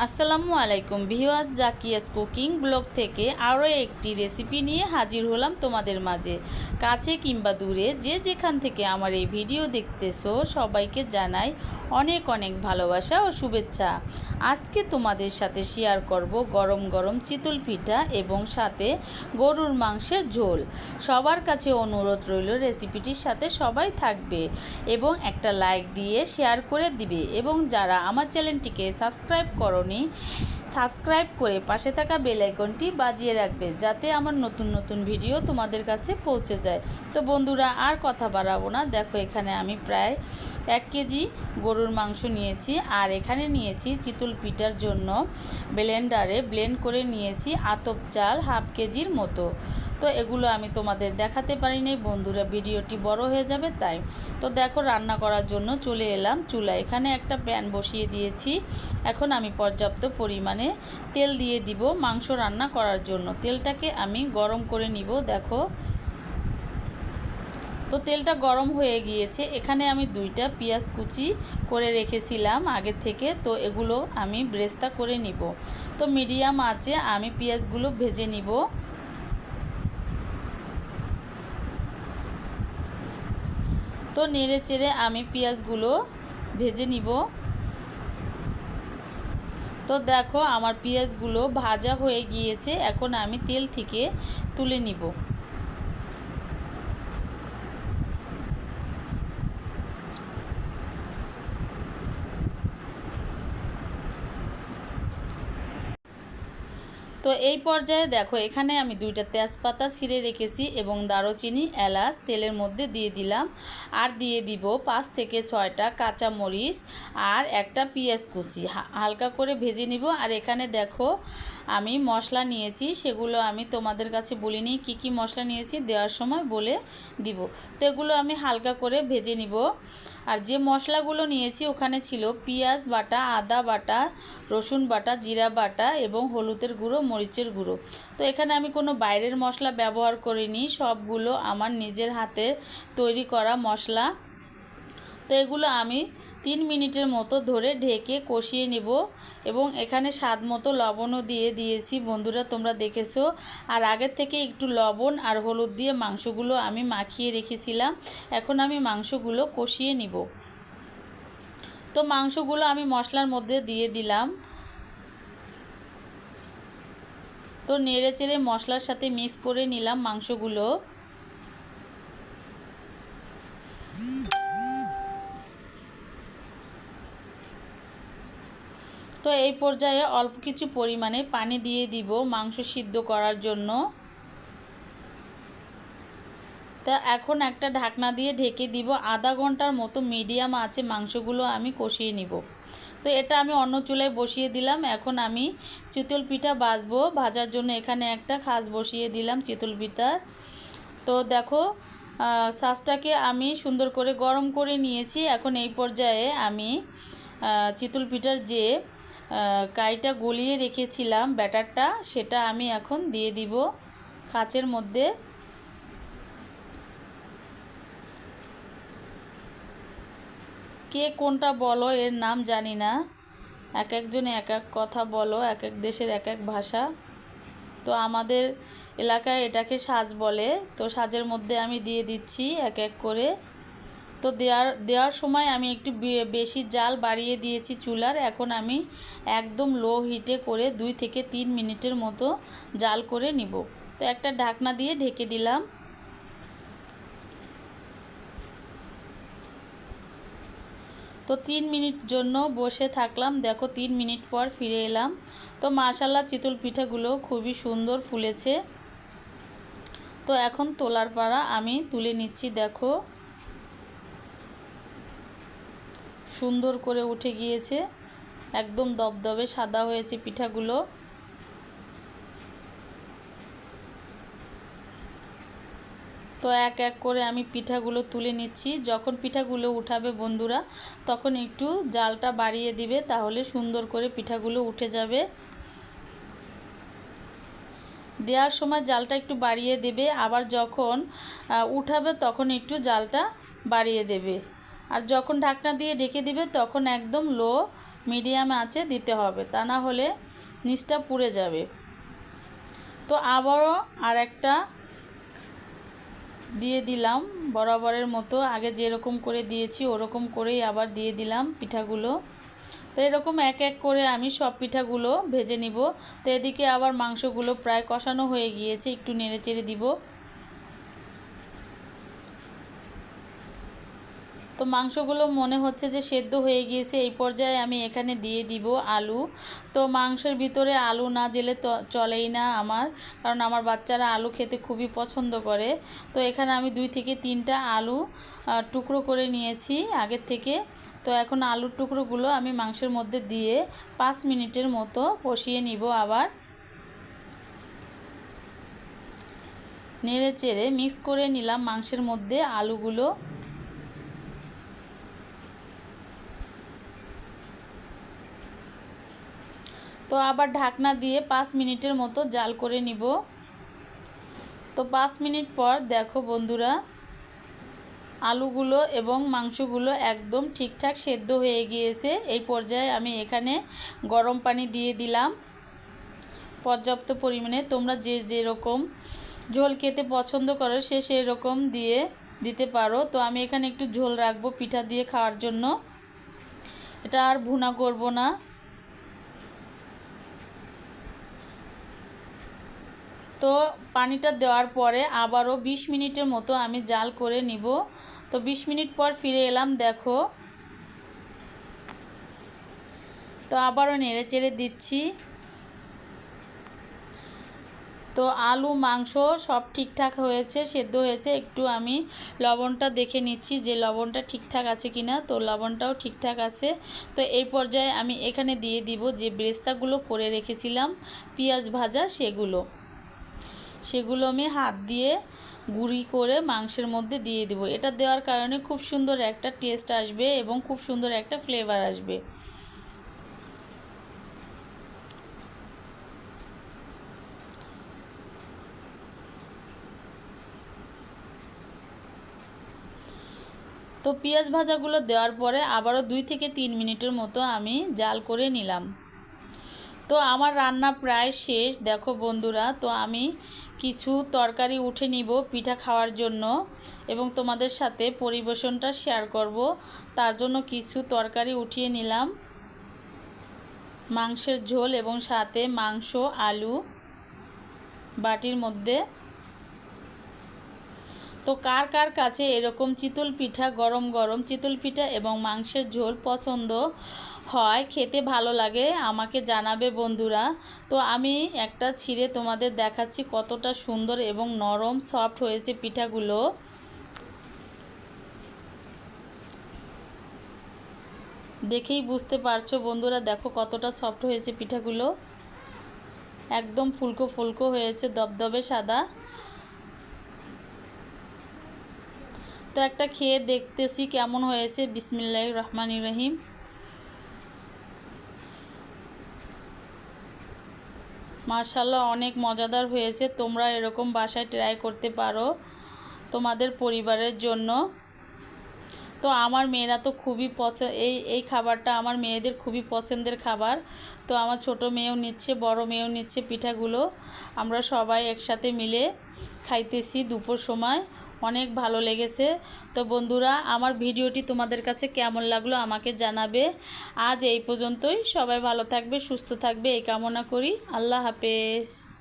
আসসালামু আলাইকুম ভিওয়াজ Zakia's cooking blog থেকে আরও একটি রেসিপি নিয়ে হাজির হলাম তোমাদের মাঝে। কাছে কিংবা দূরে যে যেখান থেকে আমার এই ভিডিও দেখতেছো, সবাইকে জানাই অনেক অনেক ভালোবাসা ও শুভেচ্ছা। আজকে তোমাদের সাথে শেয়ার করব গরম গরম চিতল পিঠা এবং সাথে গরুর মাংসের ঝোল। সবার কাছে অনুরোধ রইল রেসিপিটির সাথে সবাই থাকবে এবং একটা লাইক দিয়ে শেয়ার করে দিবে এবং যারা আমার চ্যানেলটিকে সাবস্ক্রাইব করনি সাবস্ক্রাইব করে পাশে থাকা বেল আইকনটি বাজিয়ে রাখবে, যাতে আমার নতুন নতুন ভিডিও তোমাদের কাছে পৌঁছে যায়। তো বন্ধুরা, আর কথা বাড়াবো না। দেখো, এখানে আমি প্রায় এক কেজি গরুর মাংস নিয়েছি, আর এখানে নিয়েছি চিতল পিঠার জন্য ব্লেন্ডারে ব্লেন্ড করে নিয়েছি আতপ চাল হাফ কেজির মতো। তো এগুলো আমি তোমাদের দেখাতে পারিনি বন্ধুরা, ভিডিওটি বড় হয়ে যাবে, তাই। তো দেখো, রান্না করার জন্য চলে এলাম চুলা এখানে একটা প্যান বসিয়ে দিয়েছি। এখন আমি পর্যাপ্ত পরিমাণে তেল দিয়ে দিব মাংস রান্না করার জন্য। তেলটাকে আমি গরম করে নিব, দেখো। তো তেলটা গরম হয়ে গিয়েছে। এখানে আমি দুইটা পেঁয়াজ কুচি করে রেখেছিলাম আগের থেকে। তো এগুলো আমি ব্রেস্তা করে নিব। তো মিডিয়াম আছে আমি পেঁয়াজগুলো ভেজে নিব। তো নেড়ে চেড়ে আমি পেঁয়াজগুলো ভেজে নিব। তো দেখো আমার পেঁয়াজগুলো ভাজা হয়ে গিয়েছে, এখন আমি তেল থেকে তুলে নিব। তো এই পর্যায়ে দেখো, এখানে আমি দুইটা তেজপাতা ছিঁড়ে রেখেছি এবং দারুচিনি এলাচ তেলের মধ্যে দিয়ে দিলাম। আর দিয়ে দিব পাঁচ থেকে ছয়টা কাঁচা মরিচ আর একটা পেঁয়াজ কুচি। হালকা করে ভেজে নিব। আর এখানে দেখো, আমি মশলা নিয়েছি, সেগুলো আমি তোমাদের কাছে বলিনি কি কি মশলা নিয়েছি দেওয়ার সময় বলে দিব। তো এগুলো আমি হালকা করে ভেজে নিব। আর যে মশলাগুলো নিয়েছি, ওখানে ছিল পেঁয়াজ বাটা, আদা বাটা, রসুন বাটা, জিরা বাটা এবং হলুদের গুঁড়ো মরিচের গুঁড়ো। তো এখানে আমি কোনো বাইরের মশলা ব্যবহার করিনি, সবগুলো আমার নিজের হাতের তৈরি করা মশলা। তো এগুলো আমি তিন মিনিটের মতো ধরে ঢেকে কষিয়ে নেব এবং এখানে স্বাদ মতো লবণও দিয়ে দিয়েছি। বন্ধুরা, তোমরা দেখেছ? আর আগের থেকে একটু লবণ আর হলুদ দিয়ে মাংসগুলো আমি মাখিয়ে রেখেছিলাম। এখন আমি মাংসগুলো কষিয়ে নিব। তো মাংসগুলো আমি মশলার মধ্যে দিয়ে দিলাম। তো নেড়ে চেড়ে মশলার সাথে মিক্স করে নিলাম মাংসগুলো। তো এই পর্যায়ে অল্প কিছু পরিমাণে পানি দিয়ে দিব মাংস সিদ্ধ করার জন্য। তা এখন একটা ঢাকনা দিয়ে ঢেকে দিব। আধা ঘণ্টার মতো মিডিয়াম আছে মাংসগুলো আমি কষিয়ে নিব। তো এটা আমি অন্য চুলায় বসিয়ে দিলাম। এখন আমি চিতল পিঠা বাজবো। ভাজার জন্য এখানে একটা খাস বসিয়ে দিলাম চিতল পিঠার তো দেখো সাসটাকে আমি সুন্দর করে গরম করে নিয়েছি। এখন এই পর্যায়ে আমি চিতল পিঠার যে কাইটা গলিয়ে রেখেছিলাম ব্যাটারটা, সেটা আমি এখন দিয়ে দিব কাচের মধ্যে। কে কোনটা বলো, এর নাম জানি না। এক একজনে এক এক কথা বলো, এক এক দেশের এক এক ভাষা। তো আমাদের এলাকায় এটাকে সাজ বলে। তো সাজের মধ্যে আমি দিয়ে দিচ্ছি এক এক করে। তো দেওয়ার দেওয়ার সময় আমি একটু বেশি জাল বাড়িয়ে দিয়েছি চুলার। এখন আমি একদম লো হিটে করে দুই থেকে তিন মিনিটের মতো জাল করে নিব। তো একটা ঢাকনা দিয়ে ঢেকে দিলাম। তো তিন মিনিট জন্য বসে থাকলাম। দেখো, তিন মিনিট পর ফিরে এলাম। তো মাশাল্লাহ চিতল পিঠাগুলো খুবই সুন্দর ফুলেছে। তো এখন তোলার পাড়া আমি তুলে নিচ্ছি, দেখো। সুন্দর করে উঠে গিয়েছে। একদম দবদবে সাদা হয়েছে পিঠাগুলো। তো এক এক করে আমি পিঠাগুলো তুলে নিচ্ছি। যখন পিঠাগুলো উঠাবে বন্ধুরা, তখন একটু জালটা বাড়িয়ে দিবে, তাহলে সুন্দর করে পিঠাগুলো উঠে যাবে। দেওয়ার সময় জালটা একটু বাড়িয়ে দেবে, আবার যখন উঠাবে তখন একটু জালটা বাড়িয়ে দেবে। আর যখন ঢাকনা দিয়ে ডেকে দিবে, তখন একদম লো, মিডিয়াম আঁচে দিতে হবে, তা না হলে নিচটা পুড়ে যাবে। তো আবারও আর একটা দিয়ে দিলাম বরাবরের মতো। আগে যেরকম করে দিয়েছি, ওরকম করেই আবার দিয়ে দিলাম পিঠাগুলো। তো এরকম এক এক করে আমি সব পিঠাগুলো ভেজে নিব। তো এদিকে আবার মাংসগুলো প্রায় কষানো হয়ে গিয়েছে, একটু নেড়ে চেড়ে দিব। তো মাংসগুলো মনে হচ্ছে যে সেদ্ধ হয়ে গিয়েছে, এই পর্যায়ে আমি এখানে দিয়ে দিব আলু। তো মাংসের ভিতরে আলু না জেলে তো চলেই না আমার, কারণ আমার বাচ্চারা আলু খেতে খুবই পছন্দ করে। তো এখানে আমি দুই থেকে তিনটা আলু টুকরো করে নিয়েছি আগের থেকে। তো এখন আলুর টুকরোগুলো আমি মাংসের মধ্যে দিয়ে পাঁচ মিনিটের মতো কষিয়ে নিব আবার। নেড়ে চেড়ে মিক্স করে নিলাম মাংসের মধ্যে আলুগুলো। তো আবার ঢাকনা দিয়ে পাঁচ মিনিটের মতো জাল করে নিব। তো পাঁচ মিনিট পর দেখো বন্ধুরা, আলুগুলো এবং মাংসগুলো একদম ঠিকঠাক সেদ্ধ হয়ে গিয়েছে। এই পর্যায়ে আমি এখানে গরম পানি দিয়ে দিলাম। পর্যাপ্ত পরিমাণে তোমরা যে যেরকম ঝোল খেতে পছন্দ করো সে সেই রকম দিয়ে দিতে পারো। তো আমি এখানে একটু ঝোল রাখব পিঠা দিয়ে খাওয়ার জন্য। এটা আর ভুনা করব না। তো পানিটা দেওয়ার পরে আবারও ২০ মিনিটের মতো আমি জাল করে নিব। তো ২০ মিনিট পর ফিরে এলাম, দেখো। তো আবারও নেড়ে চেড়ে দিচ্ছি। তো আলু, মাংস সব ঠিকঠাক হয়েছে, সেদ্ধ হয়েছে। একটু আমি লবণটা দেখে নিচ্ছি যে লবণটা ঠিকঠাক আছে কিনা। তো লবণটাও ঠিকঠাক আছে। তো এই পর্যায়ে আমি এখানে দিয়ে দিব যে ব্রেস্তাগুলো করে রেখেছিলাম, পেঁয়াজ ভাজা সেগুলো। সেগুলো আমি হাত দিয়ে গুঁড়ি করে মাংসের মধ্যে দিয়ে দেবো। এটা দেওয়ার কারণে খুব সুন্দর একটা টেস্ট আসবে এবং খুব সুন্দর একটা ফ্লেভার আসবে। তো পেঁয়াজ ভাজাগুলো দেওয়ার পরে আবারও দুই থেকে তিন মিনিটের মতো আমি জাল করে নিলাম। তো আমার রান্না প্রায় শেষ, দেখো বন্ধুরা। তো আমি কিছু তরকারি উঠে নিব পিঠা খাওয়ার জন্য এবং তোমাদের সাথে পরিবেশনটা শেয়ার করব। তার জন্য কিছু তরকারি উঠিয়ে নিলাম। মাংসের ঝোল এবং সাথে মাংস, আলু বাটির মধ্যে তো কার কার কাছে এরকম চিতল পিঠা, গরম গরম চিতল পিঠা এবং মাংসের ঝোল পছন্দ হয়, খেতে ভালো লাগে, আমাকে জানাবে বন্ধুরা। তো আমি একটা ছিঁড়ে তোমাদের দেখাচ্ছি কতটা সুন্দর এবং নরম সফট হয়েছে পিঠাগুলো। দেখেই বুঝতে পারছ বন্ধুরা, দেখো কতটা সফট হয়েছে পিঠাগুলো। একদম ফুলকো ফুলকো হয়েছে, দবদবে সাদা। তো একটা খেয়ে দেখতেছি কেমন হয়েছে। বিসমিল্লাহ রহমান রহিম। মার্শাল্লাহ অনেক মজাদার হয়েছে। তোমরা এরকম বাসায় ট্রাই করতে পারো তোমাদের পরিবারের জন্য। তো আমার মেয়েরা তো খুবই পছন্দ এই এই খাবারটা আমার মেয়েদের খুবই পছন্দের খাবার। তো আমার ছোট মেয়েও নিচ্ছে, বড় মেয়েও নিচ্ছে পিঠাগুলো। আমরা সবাই একসাথে মিলে খাইতেছি দুপুর সময়। অনেক ভালো লেগেছে। তো বন্ধুরা, আমার ভিডিওটি তোমাদের কাছে কেমন লাগল আমাকে জানাবে। আজ এই পর্যন্তই। সবাই ভালো থাকবে, সুস্থ থাকবে, এই কামনা করি। আল্লাহ হাফেজ।